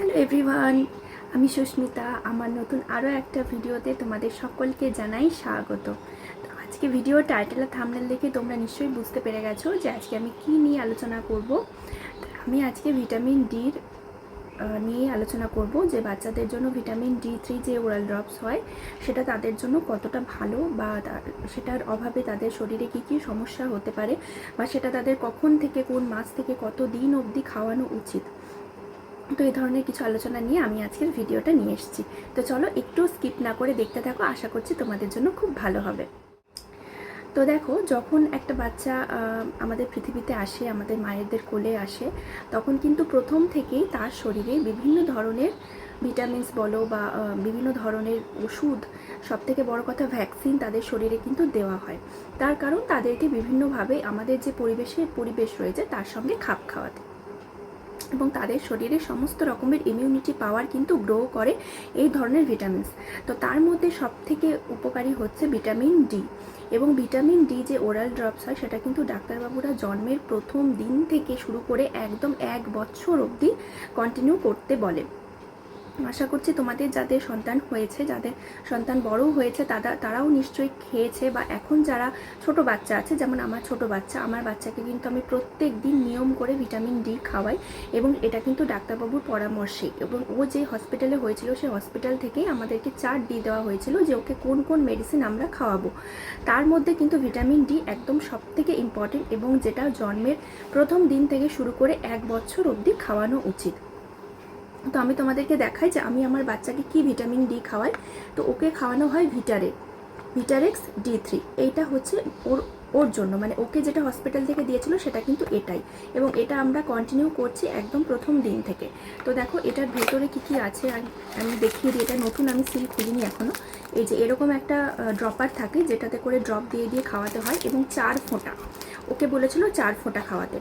Hello everyone, আমি সুস্মিতা। আমার নতুন আরও একটা ভিডিওতে তোমাদের সকলকে জানাই স্বাগত। তো আজকে ভিডিও টাইটেল আর থামনেল দেখে তোমরা নিশ্চয়ই বুঝতে পেরে গেছো যে আজকে আমি কি নিয়ে আলোচনা করব। আমি আজকে ভিটামিন ডির নিয়ে আলোচনা করব যে বাচ্চাদের জন্য ভিটামিন ডি থ্রি যে ওরাল ড্রপস হয়, সেটা তাদের জন্য কতটা ভালো বা সেটার অভাবে তাদের শরীরে কী কী সমস্যা হতে পারে বা সেটা তাদের কখন থেকে কোন মাস থেকে কত দিন অবধি খাওয়ানো উচিত। তো এই ধরনের কিছু আলোচনা নিয়ে আমি আজকের ভিডিওটা নিয়ে এসেছি। তো চলো একটু স্কিপ না করে দেখতে থাকো, আশা করছি তোমাদের জন্য খুব ভালো হবে। তো দেখো, যখন একটা বাচ্চা আমাদের পৃথিবীতে আসে, আমাদের মায়েদের কোলে আসে, তখন কিন্তু প্রথম থেকেই তার শরীরে বিভিন্ন ধরনের ভিটামিনস বলো বা বিভিন্ন ধরনের ওষুধ সব থেকে বড় কথা ভ্যাকসিন তাদের শরীরে কিন্তু দেওয়া হয়। তার কারণ তাদেরকে বিভিন্নভাবে আমাদের যে পরিবেশের পরিবেশ রয়েছে, তার সঙ্গে খাপ খাওয়াতে। এবং তাদের শরীরে সমস্ত রকমের ইমিউনিটি পাওয়ার কিন্তু গ্রো করে এই ধরনের ভিটামিনস তো তার মধ্যে সব থেকে উপকারী হচ্ছে ভিটামিন ডি এবং ভিটামিন ডি যে ওরাল ড্রপস হয়, সেটা কিন্তু ডাক্তারবাবুরা জন্মের প্রথম দিন থেকে শুরু করে একদম এক বছর অবধি কন্টিনিউ করতে বলে। আশা করছি তোমাদের যাদের সন্তান হয়েছে, যাদের সন্তান বড় হয়েছে তারা তারাও নিশ্চয়ই খেয়েছে বা এখন যারা ছোট বাচ্চা আছে, যেমন আমার ছোট বাচ্চা, আমার বাচ্চাকে কিন্তু আমি প্রত্যেক দিন নিয়ম করে ভিটামিন ডি খাওয়াই এবং এটা কিন্তু ডাক্তারবাবুর পরামর্শে এবং ও যে হসপিটালে হয়েছিল সেই হসপিটাল থেকেই আমাদেরকে চার্ট দিয়ে দেওয়া হয়েছিল যে ওকে কোন কোন মেডিসিন আমরা খাওয়াবো। তার মধ্যে কিন্তু ভিটামিন ডি একদম সব থেকে ইম্পর্টেন্ট এবং যেটা জন্মের প্রথম দিন থেকে শুরু করে এক বছর অবধি খাওয়ানো উচিত। তো আমি তোমাদেরকে দেখাই যে আমি আমার বাচ্চাকে কি ভিটামিন ডি খাওয়াই। তো ওকে খাওয়ানো হয় ভিটারে ভিটারেক্স ডি থ্রি। এইটা হচ্ছে ওর ওর জন্য। মানে ওকে যেটা হসপিটাল থেকে দিয়েছিল সেটা কিন্তু এটাই। এবং এটা আমরা কন্টিনিউ করছি একদম প্রথম দিন থেকে। তো দেখো এটার ভেতরে কি কি আছে, আমি- আমি দেখিয়ে দিই। এটা নতুন আমি সিল খুলিনি এখনও এই যে এরকম একটা ড্রপার থাকে যেটাতে করে ড্রপ দিয়ে দিয়ে খাওয়াতে হয় এবং চার ফোঁটা। ওকে বলেছিল চার ফোঁটা খাওয়াতে।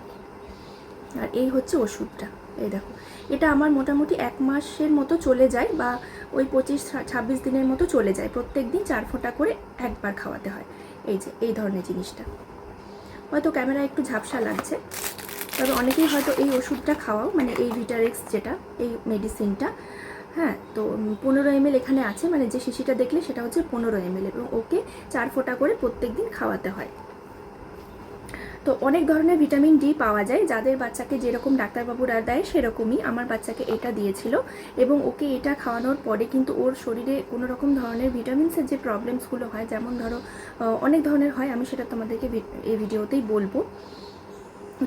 আর এই হচ্ছে ওষুধটা, এই দেখো। এটা আমার মোটামুটি এক মাসের মতো চলে যায় বা ওই পঁচিশ ছাব্বিশ দিনের মতো চলে যায়। প্রত্যেক দিন চার ফোঁটা করে একবার খাওয়াতে হয়। এই যে, এই ধরনের জিনিসটা। হয়তো ক্যামেরা একটু ঝাপসা লাগছে, তবে অনেকেই হয়তো এই ওষুধটা খাওয়াও মানে এই ভিটারেক্স যেটা, এই মেডিসিনটা হ্যাঁ তো পনেরো এমএল এখানে আছে মানে যে শিশিটা দেখলে সেটা হচ্ছে পনেরো এমএল এবং ওকে চার ফোঁটা করে প্রত্যেক দিন খাওয়াতে হয়। তো অনেক ধরনের ভিটামিন ডি পাওয়া যায়, যাদের বাচ্চাকে যেরকম ডাক্তারবাবুরা দেয় সেরকমই আমার বাচ্চাকে এটা দিয়েছিল এবং ওকে এটা খাওয়ানোর পরে কিন্তু ওর শরীরে কোনো রকম ধরনের ভিটামিনসের যে প্রবলেমসগুলো হয়, যেমন ধরো অনেক ধরনের হয়, আমি সেটা তোমাদেরকে এই ভিডিওতেই বলব।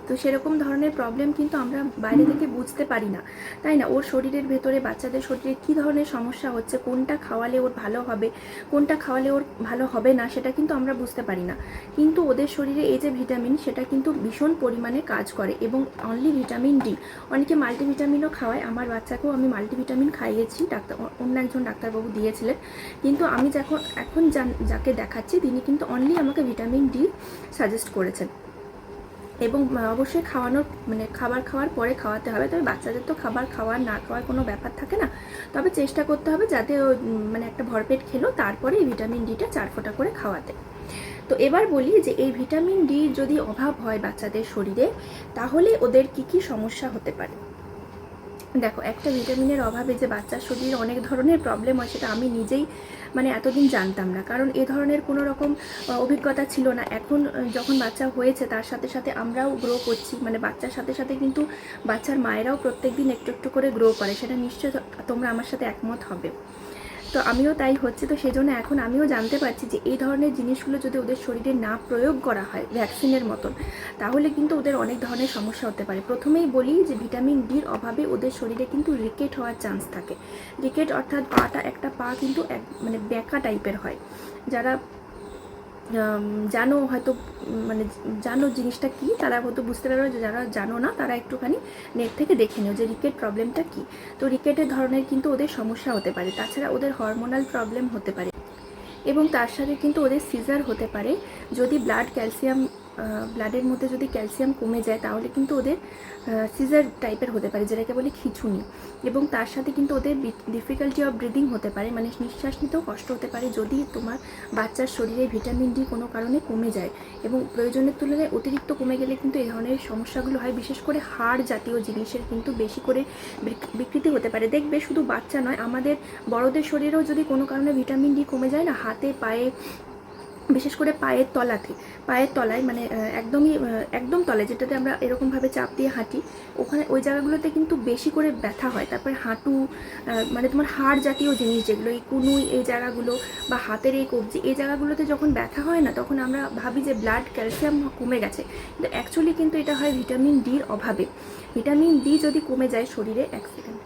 তো সেরকম ধরনের প্রবলেম কিন্তু আমরা বাইরে থেকে বুঝতে পারি না। তাই না? ওর শরীরের ভেতরে বাচ্চাদের শরীরে কী ধরনের সমস্যা হচ্ছে, কোনটা খাওয়ালে ওর ভালো হবে, কোনটা খাওয়ালে ওর ভালো হবে না, সেটা কিন্তু আমরা বুঝতে পারি না। কিন্তু ওদের শরীরে এই যে ভিটামিন সেটা কিন্তু ভীষণ পরিমাণে কাজ করে এবং অনলি ভিটামিন ডি অনেকে মাল্টিভিটামিনও খাওয়ায়। আমার বাচ্চাকেও আমি মাল্টিভিটামিন খাইয়েছি, ডাক্তার অন্য একজন ডাক্তারবাবু দিয়েছিলেন। কিন্তু আমি যখন, এখন যাকে দেখাচ্ছি, তিনি কিন্তু অনলি আমাকে ভিটামিন ডি সাজেস্ট করেছেন। এবং অবশ্যই খাওয়ানোর মানে খাবার খাওয়ার পরে খাওয়াতে হবে। তবে বাচ্চাদের তো খাবার খাওয়ার না খাওয়ার কোনো ব্যাপার থাকে না। তবে চেষ্টা করতে হবে যাতে মানে একটা ভরপেট খেলো, তারপরে এই ভিটামিন ডিটা চার ফোঁটা করে খাওয়াতে। তো এবার বলি যে, এই ভিটামিন ডি যদি অভাব হয় বাচ্চাদের শরীরে, তাহলে ওদের কি কি সমস্যা হতে পারে? দেখো, একটা ভিটামিনের অভাবে যে বাচ্চার শরীরে অনেক ধরনের প্রবলেম হয়, সেটা আমি নিজেই মানে এতদিন জানতাম না। কারণ এ ধরনের কোনো রকম অভিজ্ঞতা ছিল না। এখন যখন বাচ্চা হয়েছে, তার সাথে সাথে আমরাও গ্রো করছি। মানে বাচ্চার সাথে সাথে কিন্তু বাচ্চার মায়েরাও প্রত্যেক দিন একটু একটু করে গ্রো করে। সেটা নিশ্চয়ই তোমরা আমার সাথে একমত হবে। তো আমিও তাই হচ্ছে। তো সেজন্য এখন আমিও জানতে পারছি যে এই ধরনের জিনিসগুলো যদি ওদের শরীরে না প্রয়োগ করা হয় ভ্যাকসিনের মতন, তাহলে কিন্তু ওদের অনেক ধরনের সমস্যা হতে পারে। প্রথমেই বলি যে ভিটামিন ডির অভাবে ওদের শরীরে কিন্তু রিকেট হওয়ার চান্স থাকে। রিকেট অর্থাৎ পাটা, একটা পা কিন্তু এক মানে ব্যাকা টাইপের হয়। যারা জানো হয়তো মানে জানো জিনিসটা কি? তারা হয়তো বুঝতে পারবে যে যারা জানো না, তারা একটুখানি নেট থেকে দেখে নিও যে রিকেট প্রবলেমটা কি। তো রিকেটের ধরনের কিন্তু ওদের সমস্যা হতে পারে, তাছাড়া ওদের হরমোনাল প্রবলেম হতে পারে। এবং তার সাথে কিন্তু ওদের সিজার হতে পারে। যদি ব্লাড ক্যালসিয়াম ব্লাডের মধ্যে যদি ক্যালসিয়াম কমে যায়, তাহলে কিন্তু ওদের সিজার টাইপের হতে পারে, যেটাকে বলে খিঁচুনি। এবং তার সাথে কিন্তু ওদের ডিফিকাল্টি অফ ব্রিদিং হতে পারে মানে নিঃশ্বাস নিতেও কষ্ট হতে পারে, যদি তোমার বাচ্চার শরীরে ভিটামিন ডি কোনো কারণে কমে যায়। এবং প্রয়োজনের তুলনায় অতিরিক্ত কমে গেলে কিন্তু এই ধরনের সমস্যাগুলো হয়, বিশেষ করে হাড় জাতীয় জিনিসের কিন্তু বেশি করে বিকৃতি হতে পারে। দেখবে শুধু বাচ্চা নয়, আমাদের বড়দের শরীরেও যদি কোনো কারণে ভিটামিন ডি কমে যায় না, হাতে, পায়ে বিশেষ করে পায়ের তলাতে, পায়ের তলায় মানে একদমই একদম তলায় যেটাতে আমরা এরকমভাবে চাপ দিয়ে হাঁটি, ওখানে ওই জায়গাগুলোতে কিন্তু বেশি করে ব্যথা হয়। তারপরে হাঁটু মানে তোমার হাড় জাতীয় জিনিস যেগুলো, এই কুনুই, এই জায়গাগুলো বা হাতের এই কবজি, এই জায়গাগুলোতে যখন ব্যথা হয় না, তখন আমরা ভাবি যে ব্লাড ক্যালসিয়াম কমে গেছে। কিন্তু অ্যাকচুয়ালি কিন্তু এটা হয় ভিটামিন ডির অভাবে। ভিটামিন ডি যদি কমে যায় শরীরে, এক সেকেন্ড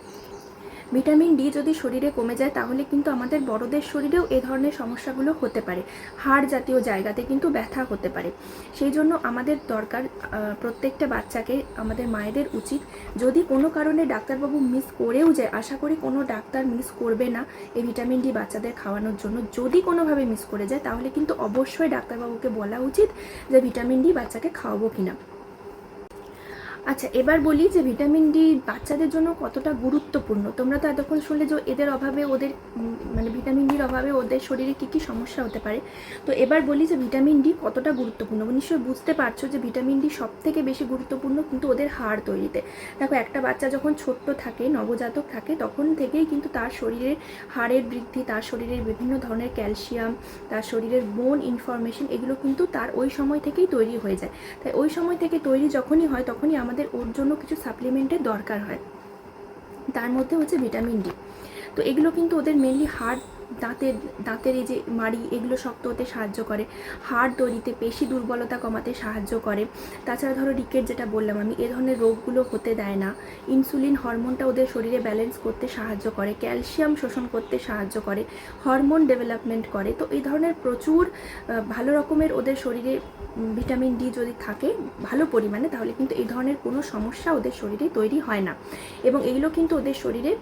ভিটামিন ডি যদি শরীরে কমে যায়, তাহলে কিন্তু আমাদের বড়দের শরীরেও এ ধরনের সমস্যাগুলো হতে পারে। হাড় জাতীয় জায়গাতে কিন্তু ব্যথা হতে পারে। সেই জন্য আমাদের দরকার প্রত্যেকটা বাচ্চাকে আমাদের মায়েদের উচিত যদি কোনো কারণে ডাক্তারবাবু মিস করেও যায়, আশা করি কোনো ডাক্তার মিস করবে না এই ভিটামিন ডি বাচ্চাদের খাওয়ানোর জন্য। যদি কোনোভাবে মিস করে যায়, তাহলে কিন্তু অবশ্যই ডাক্তারবাবুকে বলা উচিত যে ভিটামিন ডি বাচ্চাকে খাওয়াবো কিনা। আচ্ছা এবার বলি যে ভিটামিন ডি বাচ্চাদের জন্য কতটা গুরুত্বপূর্ণ। তোমরা তো এতক্ষণ শুনলে যে এদের অভাবে ওদের মানে ভিটামিন ডির অভাবে ওদের শরীরে কী কী সমস্যা হতে পারে। তো এবার বলি যে ভিটামিন ডি কতটা গুরুত্বপূর্ণ। নিশ্চয়ই বুঝতে পারছ যে ভিটামিন ডি সব থেকে বেশি গুরুত্বপূর্ণ কিন্তু ওদের হাড় তৈরিতে। দেখো, একটা বাচ্চা যখন ছোট্ট থাকে, নবজাতক থাকে, তখন থেকেই কিন্তু তার শরীরের হাড়ের বৃদ্ধি, তার শরীরের বিভিন্ন ধরনের ক্যালসিয়াম, তার শরীরের বোন ইনফরমেশন এগুলো কিন্তু তার ওই সময় থেকেই তৈরি হয়ে যায়। তাই ওই সময় থেকে তৈরি যখনই হয়, তখনই আমাদের ওর জন্য কিছু সাপ্লিমেন্টের দরকার হয়। তার মধ্যে হচ্ছে ভিটামিন ডি তো এগুলো কিন্তু ওদের মেনলি হাড় দাঁতের দাঁতের এই যে মাড়ি, এগুলো শক্ত হতে সাহায্য করে। হাড় তৈরিতে পেশি দুর্বলতা কমাতে সাহায্য করে। তাছাড়া ধরো রিকেট যেটা বললাম আমি, এ ধরনের রোগগুলো হতে দেয় না। ইনসুলিন হরমোনটা ওদের শরীরে ব্যালেন্স করতে সাহায্য করে ক্যালসিয়াম শোষণ করতে সাহায্য করে, হরমোন ডেভেলপমেন্ট করে। তো এই ধরনের প্রচুর ভালো রকমের ওদের শরীরে ভিটামিন ডি যদি থাকে, ভালো পরিমাণে, তাহলে কিন্তু এই ধরনের কোনো সমস্যা ওদের শরীরে তৈরি হয় না। এবং এগুলো কিন্তু ওদের শরীরে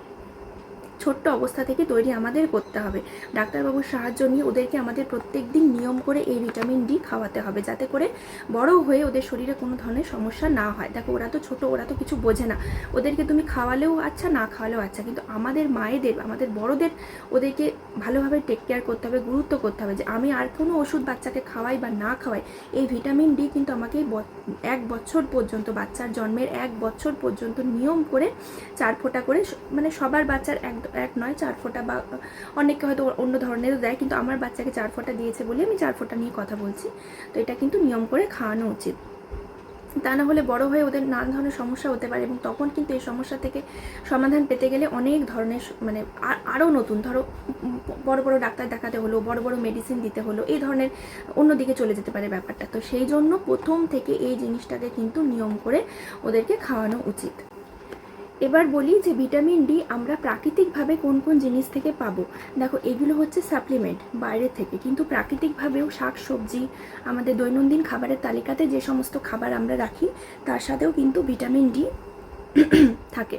ছোট্ট অবস্থা থেকে তৈরি আমাদের করতে হবে। ডাক্তারবাবুর সাহায্য নিয়ে ওদেরকে আমাদের প্রত্যেক দিন নিয়ম করে এই ভিটামিন ডি খাওয়াতে হবে, যাতে করে বড় হয়ে ওদের শরীরে কোনো ধরনের সমস্যা না হয়। দেখো, ওরা তো ছোট, ওরা তো কিছু বোঝে না। ওদেরকে তুমি খাওয়ালেও আচ্ছা না খাওয়ালেও আচ্ছা কিন্তু আমাদের মায়েদের, আমাদের বড়দের ওদেরকে ভালোভাবে টেক কেয়ার করতে হবে, গুরুত্ব করতে হবে যে আমি আর কোনো ওষুধ বাচ্চাকে খাওয়াই বা না খাওয়াই, এই ভিটামিন ডি কিন্তু আমাকে এক বছর পর্যন্ত, বাচ্চার জন্মের এক বছর পর্যন্ত নিয়ম করে চার ফোঁটা করে মানে সবার বাচ্চার এক এক নয়, চার ফোঁটা বা অনেকে হয়তো অন্য ধরনেরও দেয়, কিন্তু আমার বাচ্চাকে চার ফোঁটা দিয়েছে বলে আমি চার ফোঁটা নিয়ে কথা বলছি। তো এটা কিন্তু নিয়ম করে খাওয়ানো উচিত। তা না হলে বড় হয়ে ওদের নানা ধরনের সমস্যা হতে পারে এবং তখন কিন্তু এই সমস্যা থেকে সমাধান পেতে গেলে অনেক ধরনের মানে আরও নতুন, ধরো বড় বড় ডাক্তার দেখাতে হলো, বড় বড় মেডিসিন দিতে হলো, এই ধরনের অন্যদিকে চলে যেতে পারে ব্যাপারটা। তো সেই জন্য প্রথম থেকে এই জিনিসটাকে কিন্তু নিয়ম করে ওদেরকে খাওয়ানো উচিত। এবার বলি যে ভিটামিন ডি আমরা প্রাকৃতিকভাবে কোন কোন জিনিস থেকে পাবো। দেখো, এগুলো হচ্ছে সাপ্লিমেন্ট বাইরে থেকে। কিন্তু প্রাকৃতিকভাবেও শাক, সবজি, আমাদের দৈনন্দিন খাবারের তালিকাতে যে সমস্ত খাবার আমরা রাখি, তার সাথেও কিন্তু ভিটামিন ডি থাকে।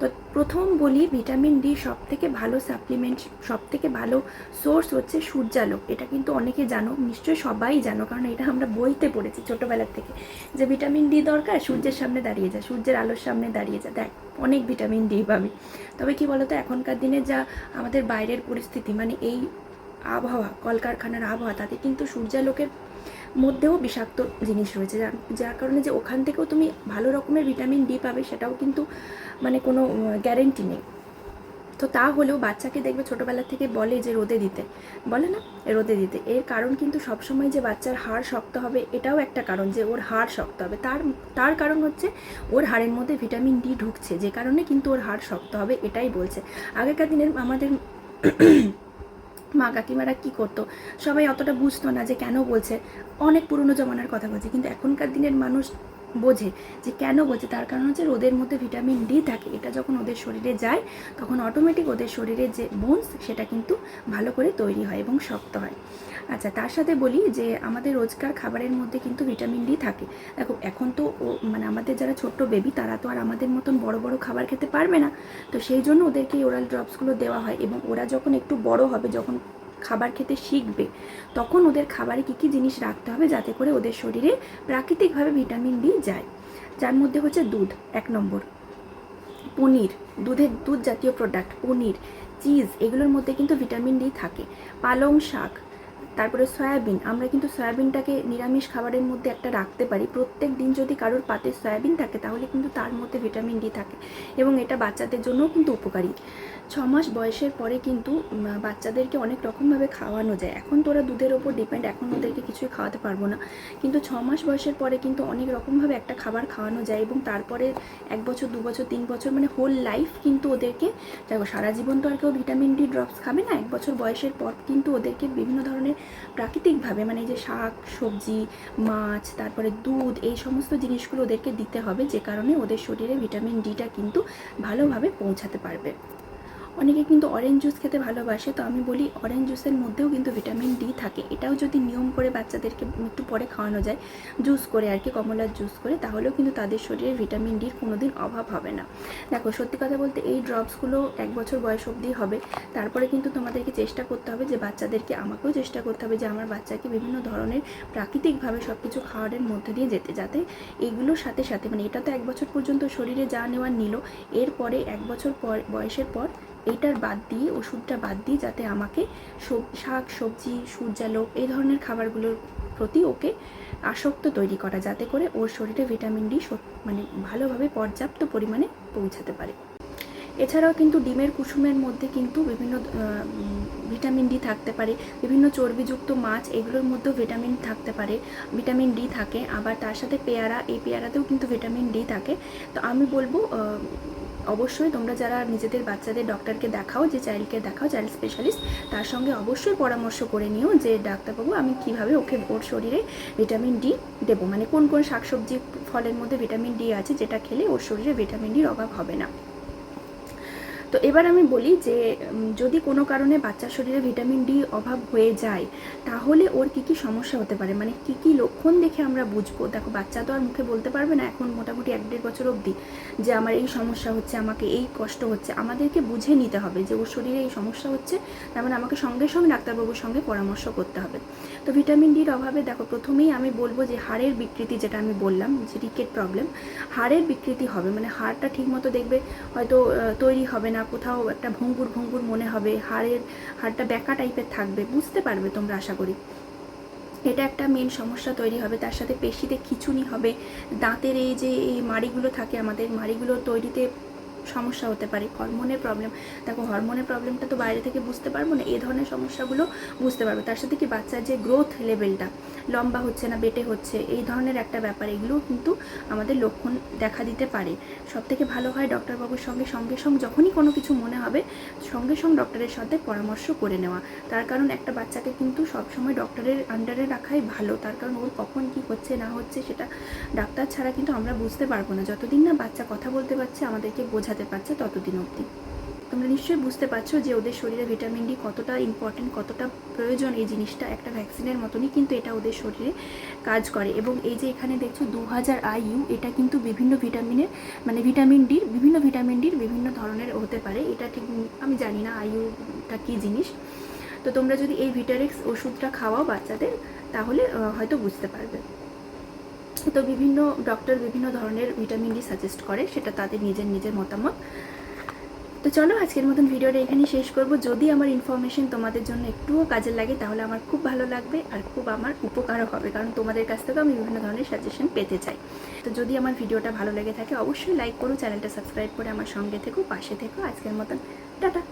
তো প্রথম বলি ভিটামিন ডি সব থেকে ভালো সাপ্লিমেন্ট সব থেকে ভালো সোর্স হচ্ছে সূর্যালোক। এটা কিন্তু অনেকে জানো, নিশ্চয়ই সবাই জানো, কারণ এটা আমরা বইতে পড়েছি ছোটোবেলার থেকে। যে ভিটামিন ডি দরকার, সূর্যের সামনে দাঁড়িয়ে যায়, সূর্যের আলোর সামনে দাঁড়িয়ে যায়। দেখ, অনেক ভিটামিন ডি পাবি। তবে কি বলতো, এখনকার দিনে যা আমাদের বাইরের পরিস্থিতি মানে এই আবহাওয়া, কলকারখানার আবহাওয়া, তাতে কিন্তু সূর্যালোকের মধ্যেও বিষাক্ত জিনিস রয়েছে, যার যার কারণে যে ওখান থেকেও তুমি ভালো রকমের ভিটামিন ডি পাবে সেটাও কিন্তু মানে কোনো গ্যারেন্টি নেই। তো তা হলেও বাচ্চাকে দেখবে ছোটোবেলা থেকে বলে যে রোদে দিতে। বলে না, রোদে দিতে। এর কারণ কিন্তু সবসময় যে বাচ্চার হাড় শক্ত হবে, এটাও একটা কারণ যে ওর হাড় শক্ত হবে। তার তার কারণ হচ্ছে ওর হাড়ের মধ্যে ভিটামিন ডি ঢুকছে, যে কারণে কিন্তু ওর হাড় শক্ত হবে, এটাই বলছে। আগেকার দিনের আমাদের মা কাকিমারা কি করতো? সবাই অতটা বুঝতো না যে কেন বলছে। অনেক পুরনো জমানার কথা বলছে। কিন্তু এখনকার দিনের মানুষ বোঝে, যে কেন বোঝে? তার কারণ হচ্ছে রোদের মধ্যে ভিটামিন ডি থাকে। এটা যখন ওদের শরীরে যায়, তখন অটোমেটিক ওদের শরীরে যে বোনস সেটা কিন্তু ভালো করে তৈরি হয় এবং শক্ত হয়। আচ্ছা তার সাথে বলি যে আমাদের রোজকার খাবারের মধ্যে কিন্তু ভিটামিন ডি থাকে। দেখো, এখন তো মানে আমাদের যারা ছোট্ট বেবি তারা তো আর আমাদের মতন বড় বড় খাবার খেতে পারবে না। তো সেই জন্য ওদেরকে ওরাল ড্রপসগুলো দেওয়া হয় এবং ওরা যখন একটু বড় হবে, যখন খাবার খেতে শিখবে, তখন ওদের খাবারে কী কী জিনিস রাখতে হবে যাতে করে ওদের শরীরে প্রাকৃতিকভাবে ভিটামিন ডি যায়। যার মধ্যে হচ্ছে দুধ, এক নম্বর। পনির, দুধের দুধ জাতীয় প্রোডাক্ট পনির চিজ এগুলোর মধ্যে কিন্তু ভিটামিন ডি থাকে। পালং শাক তারপরে সয়াবিন। আমরা কিন্তু সয়াবিনটাকে নিরামিষ খাবারের মধ্যে একটা রাখতে পারি। প্রত্যেক দিন যদি কারোর পাতে সয়াবিন থাকে, তাহলে কিন্তু তার মধ্যে ভিটামিন ডি থাকে এবং এটা বাচ্চাদের জন্যও কিন্তু উপকারী। ছ মাস বয়সের পরে কিন্তু বাচ্চাদেরকে অনেক রকমভাবে খাওয়ানো যায়। এখন তো ওরা দুধের ওপর ডিপেন্ড, এখন ওদেরকে কিছুই খাওয়াতে পারব না। কিন্তু ছ মাস বয়সের পরে কিন্তু অনেক রকমভাবে একটা খাবার খাওয়ানো যায় এবং তারপরে এক বছর, দু বছর, তিন বছর মানে হোল লাইফ কিন্তু ওদেরকে, দেখো, সারা জীবন তো আর কেউ ভিটামিন ডি ড্রপস খাবে না। এক বছর বয়সের পর কিন্তু ওদেরকে বিভিন্ন ধরনের প্রাকৃতিকভাবে মানে যে শাক, সবজি, মাছ, তারপরে দুধ, এই সমস্ত জিনিসগুলো ওদেরকে দিতে হবে যে কারণে ওদের শরীরে ভিটামিন ডিটা কিন্তু ভালোভাবে পৌঁছাতে পারবে। অনেকে কিন্তু অরেঞ্জ জুস খেতে ভালোবাসে, তো আমি বলি অরেঞ্জ জুসের মধ্যেও কিন্তু ভিটামিন ডি থাকে। এটাও যদি নিয়ম করে বাচ্চাদেরকে একটু পরে খাওয়ানো যায় জুস করে আর কি, কমলার জুস করে, তাহলেও কিন্তু তাদের শরীরে ভিটামিন ডির কোনোদিন অভাব হবে না। দেখো, সত্যি কথা বলতে এই ড্রপসগুলো এক বছর বয়স অবধি হবে। তারপরে কিন্তু তোমাদেরকে চেষ্টা করতে হবে যে বাচ্চাদেরকে, আমাকেও চেষ্টা করতে হবে যে আমার বাচ্চাকে বিভিন্ন ধরনের প্রাকৃতিকভাবে সব কিছু খাওয়ারের মধ্যে দিয়ে যেতে, যাতে এগুলোর সাথে সাথে মানে এটা তো এক বছর পর্যন্ত শরীরে যা নেওয়ার নিল, এরপরে এক বছর পর, বয়সের পর এইটার বাদ দিয়ে, ওষুধটা বাদ দিয়ে যাতে আমাকে শাক, সবজি, সূর্যালোক এই ধরনের খাবারগুলোর প্রতি ওকে আসক্ত তৈরি করা, যাতে করে ওর শরীরে ভিটামিন ডি মানে ভালোভাবে পর্যাপ্ত পরিমাণে পৌঁছাতে পারে। এছাড়াও কিন্তু ডিমের কুসুমের মধ্যে কিন্তু বিভিন্ন ভিটামিন ডি থাকতে পারে, বিভিন্ন চর্বিযুক্ত মাছ এগুলোর মধ্যেও ভিটামিন থাকতে পারে, ভিটামিন ডি থাকে। আবার তার সাথে পেয়ারা, এই পেয়ারাতেও কিন্তু ভিটামিন ডি থাকে। তো আমি বলব অবশ্যই তোমরা যারা নিজেদের বাচ্চাদের ডক্টরকে দেখাও, যে চাইল্ড কেয়ার দেখাও চাইল্ড স্পেশালিস্ট তার সঙ্গে অবশ্যই পরামর্শ করে নিও যে, ডাক্তারবাবু, আমি কীভাবে ওকে ওর শরীরে ভিটামিন ডি দেবো? মানে কোন কোন শাকসবজি ফলের মধ্যে ভিটামিন ডি আছে, যেটা খেলে ওর শরীরে ভিটামিন ডির অভাব হবে না। তো এবার আমি বলি যে যদি কোনো কারণে বাচ্চার শরীরে ভিটামিন ডি অভাব হয়ে যায়, তাহলে ওর কি কি সমস্যা হতে পারে? মানে কি কি লক্ষণ দেখে আমরা বুঝব? দেখো, বাচ্চা তো আর মুখে বলতে পারবে না, এখন মোটামুটি এক দেড় বছর অবধি যে আমার এই সমস্যা হচ্ছে, আমাকে এই কষ্ট হচ্ছে। আমাদেরকে বুঝে নিতে হবে যে ওর শরীরে এই সমস্যা হচ্ছে, তার মানে আমাকে সঙ্গে সঙ্গে ডাক্তারবাবুর সঙ্গে পরামর্শ করতে হবে। তো ভিটামিন ডির অভাবে দেখো, প্রথমেই আমি বলব যে হাড়ের বিকৃতি যেটা আমি বললাম, যে রিকেট প্রবলেম, হাড়ের বিকৃতি হবে। মানে হাড়টা ঠিকমতো দেখবে হয়তো তৈরি হবে না কোথাও একটা ভঙ্গুর ভঙ্গুর মনে হবে, হাড়ের হাড়টা ব্যাকা টাইপের থাকবে, বুঝতে পারবে তোমরা আশা করি। এটা একটা মেন সমস্যা তৈরি হবে, তার সাথে পেশিতে খিচুনি হবে, দাঁতের এই যে এই মাড়িগুলো থাকে আমাদের, মাড়িগুলো তৈরিতে সমস্যা হতে পারে হরমোনের প্রবলেম দেখো হরমোনের প্রবলেমটা তো বাইরে থেকে বুঝতে পারব না, এই ধরনের সমস্যাগুলো বুঝতে পারব। তার সাথে কি বাচ্চার যে গ্রোথ লেভেলটা লম্বা হচ্ছে না, বেটে হচ্ছে, এই ধরনের একটা ব্যাপার, এগুলোও কিন্তু আমাদের লক্ষণ দেখা দিতে পারে। সব থেকে ভালো হয় ডক্টরবাবুর সঙ্গে সঙ্গে সঙ্গে যখনই কোনো কিছু মনে হবে, সঙ্গে সঙ্গে ডক্টরের সাথে পরামর্শ করে নেওয়া। তার কারণ একটা বাচ্চাকে কিন্তু সবসময় ডক্টরের আন্ডারে রাখাই ভালো। তার কারণ ওর কখন কি হচ্ছে, না হচ্ছে, সেটা ডাক্তার ছাড়া কিন্তু আমরা বুঝতে পারব না। যতদিন না বাচ্চা কথা বলতে পারছে, আমাদেরকে বোঝাতে পারছে ততদিন অবধি। তোমরা নিশ্চয়ই বুঝতে পারছ যে ওদের শরীরে ভিটামিন ডি কতটা ইম্পর্টেন্ট কতটা প্রয়োজন এই জিনিসটা একটা ভ্যাকসিনের মতনই কিন্তু এটা ওদের শরীরে কাজ করে। এবং এই যে এখানে দেখছ দু হাজার আইইউ, এটা কিন্তু বিভিন্ন ভিটামিনের মানে ভিটামিন ডির, বিভিন্ন ভিটামিন ডির বিভিন্ন ধরনের হতে পারে। এটা ঠিক আমি জানি না আইইউটা কী জিনিস। তো তোমরা যদি এই ভিটারেক্স ওষুধটা খাওয়াও বাচ্চাদের, তাহলে হয়তো বুঝতে পারবে। তো বিভিন্ন ডক্টর বিভিন্ন ধরনের ভিটামিন ডি সাজেস্ট করে, সেটা তাদের নিজের নিজের মতামত। তো চলো আজকের মতন ভিডিওটা এখানেই শেষ করব। যদি আমার ইনফরমেশন তোমাদের জন্য একটুও কাজে লাগে, তাহলে আমার খুব ভালো লাগবে আর খুব আমার উপকারও হবে, কারণ তোমাদের কাছ থেকেও আমি বিভিন্ন ধরনের সাজেশন পেতে চাই। তো যদি আমার ভিডিওটা ভালো লেগে থাকে, অবশ্যই লাইক করো চ্যানেলটা সাবস্ক্রাইব করে আমার সঙ্গে থেকো, পাশে থেকো। আজকের মতন, টাটা!